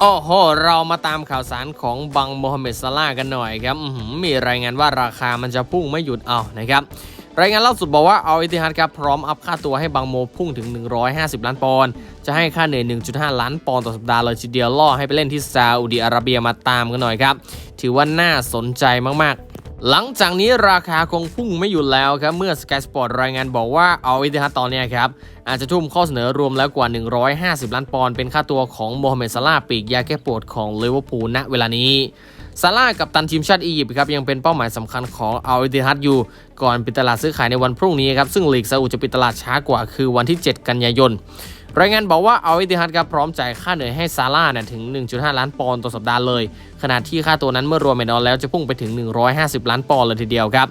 โอ้โห เรามาตามข่าวสารของบังโมฮัมเหม็ดซาลากันหน่อยครับมีรายงานว่าราคามันจะพุ่งไม่หยุดเอานะครับ รายงานล่าสุดบอกว่าเอาอิติฮัดครับพร้อมอัพค่าตัวให้บังโมพุ่งถึง 150 ล้านปอนด์ จะให้ค่าเหนื่อย 1.5 ล้านปอนด์ต่อสัปดาห์เลยทีเดียวล่อให้ไปเล่นที่ซาอุดิอาระเบียมาตามกันหน่อยครับ ถือว่าน่าสนใจมากๆ หลังจากนี้ราคาคงพุ่งไม่หยุดแล้วครับ เมื่อ Sky Sport รายงานบอกว่าเอาอิติฮัดตอนนี้ครับ อาจจะทุ่มข้อเสนอรวมแล้วกว่า 150 ล้านปอนด์เป็นค่าตัวของโมฮัมเหม็ดซาลาปีกยาแก้ปวดของลิเวอร์พูลณเวลานี้ซาร่ากับตันทีมชาติอียิปต์ครับยังเป็นเป้าหมายสำคัญของอัลอิติฮัดอยู่ ก่อนปิดตลาดซื้อขายในวันพรุ่งนี้ครับ ซึ่งลีกซาอุจะปิดตลาดช้ากว่าคือวันที่ 7 กันยายน รายงานบอกว่าอัลอิติฮัดครับพร้อมจ่ายค่าเหนื่อยให้ซาร่าเนี่ยถึง 1.5 ล้านปอนด์ต่อสัปดาห์เลย ขณะที่ค่าตัวนั้นเมื่อรวมเมดอนแล้วจะพุ่งไปถึง 150 ล้านปอนด์เลยทีเดียวครับ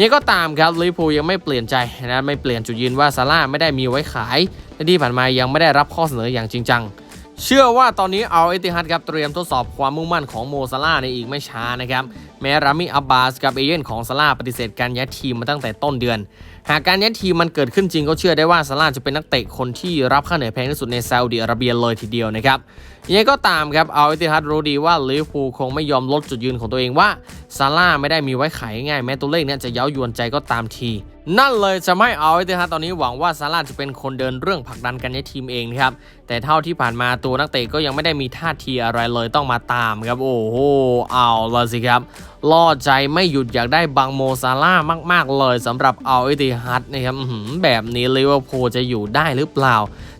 ยังก็ตามครับลิเวอร์พูลยังไม่เปลี่ยนใจนะไม่เปลี่ยนจุดยืนว่าซาร่าไม่ได้มีไว้ขายและที่ผ่านมายังไม่ได้รับข้อเสนออย่างจริงจัง เชื่อว่าตอนนี้เอาเอติฮัดครับเตรียมทดสอบความมุ่งมั่นของโมซาลาในอีกไม่ช้านะครับ แม้รามิอับบาสกับเอเย่นของซาลาปฏิเสธการย้ายทีมมาตั้งแต่ต้นเดือน หากการย้ายทีมมันเกิดขึ้นจริงก็เชื่อได้ว่าซาลาจะเป็นนักเตะคนที่รับค่าเหนื่อยแพงที่สุดในซาอุดิอาระเบียเลยทีเดียวนะครับยังไงก็ตามครับเอาเอติฮัดรู้ดีว่าลิเวอร์พูลคงไม่ยอมลดจุดยืนของตัวเองว่าซาลาไม่ได้มีไว้ขายง่ายแม้ตัวเลขเนี้จะเย้ายวนใจก็ตามที นั่นเลยจะไม่เอาไอ้ที่ฮะตอนนี้หวังว่าซาร่าจะเป็นคนเดินเรื่องผลักดันกันในทีมเองนะครับ แต่เท่าที่ผ่านมาตัวนักเตะก็ยังไม่ได้มีท่าทีอะไรเลยต้องมาตามครับ โอ้โหเอาละสิครับล่อใจไม่หยุดอยากได้บังโมซาร่ามากๆเลยสำหรับเอาไอ้ที่ฮัดนะครับแบบนี้ลิเวอร์พูลจะอยู่ได้หรือเปล่า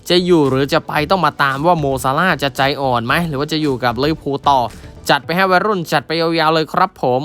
จะอยู่หรือจะไปต้องมาตามว่าโมซาร่าจะใจอ่อนไหมหรือว่าจะอยู่กับลิเวอร์พูลต่อ จัดไปให้วัยรุ่นจัดไปยาวๆเลยครับผม